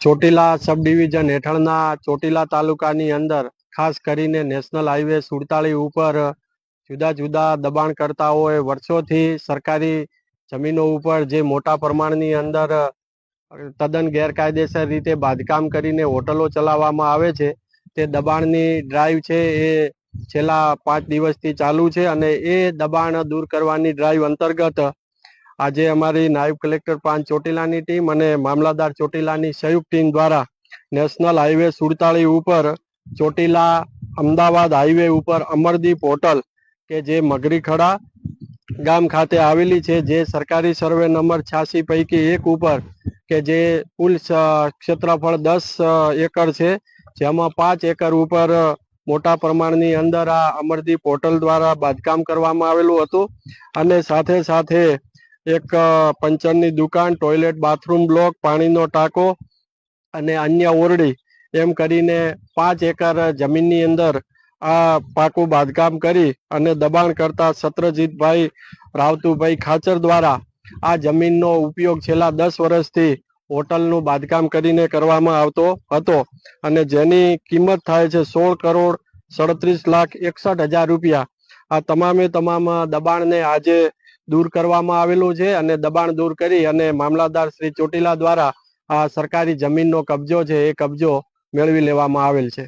ચોટીલા સબ division હેઠળના ચોટીલા તાલુકાની અંદર ખાસ કરીને નેશનલ હાઈવે સુડતાળી ઉપર જુદા જુદા દબાણકર્તાઓએ વર્ષોથી સરકારી જમીનો ઉપર જે મોટા પ્રમાણની અંદર તદ્દન ગેરકાયદેસર રીતે બાંધકામ કરીને હોટલો ચલાવવામાં આવે છે. તે દબાણની ડ્રાઈવ છે એ છેલ્લા પાંચ દિવસથી ચાલુ છે અને એ દબાણ દૂર કરવાની ડ્રાઈવ અંતર્ગત આજે અમારી નાયબ કલેક્ટર પાંચ ચોટીલાની ટીમ અને મામલાદાર ચોટીલાની સંયુક્ત ટીમ દ્વારા નેશનલ હાઈવે સુડતાળી ઉપર ચોટીલા અમદાવાદ હાઈવે ઉપર અમરદીપ હોટલ કે જે મગરીખડા ગામ ખાતે આવેલી છે, જે સરકારી સર્વે નંબર છ્યાસી પૈકી એક ઉપર કે જે કુલ ક્ષેત્રફળ દસ એકર છે, જેમાં પાંચ એકર ઉપર મોટા પ્રમાણની અંદર આ અમરદીપ હોટલ દ્વારા બાંધકામ કરવામાં આવેલું હતું અને સાથે સાથે એક પંચરની દુકાન ટોયલેટ બાથરૂમ બ્લોક પાણીનો ટાંકો અને અન્ય ઓરડી. એમ કરીને પાંચ એકર જમીનની અંદર આ પાકું બાંધકામ કરી અને દબાણ કરતા સત્રજીતભાઈ, રાવતુભાઈ ખાચર દ્વારા આ જમીનનો ઉપયોગ છેલ્લા દસ વર્ષથી હોટલનું બાંધકામ કરીને કરવામાં આવતો હતો અને જેની કિંમત થાય છે સોળ કરોડ સડત્રીસ લાખ એકસઠ હજાર રૂપિયા. આ તમામે તમામ દબાણને આજે દૂર કરવામાં આવેલું છે અને દબાણ દૂર કરી અને મામલાદાર શ્રી ચોટીલા દ્વારા આ સરકારી જમીનનો કબજો છે એ કબજો મેળવી લેવામાં આવેલ છે.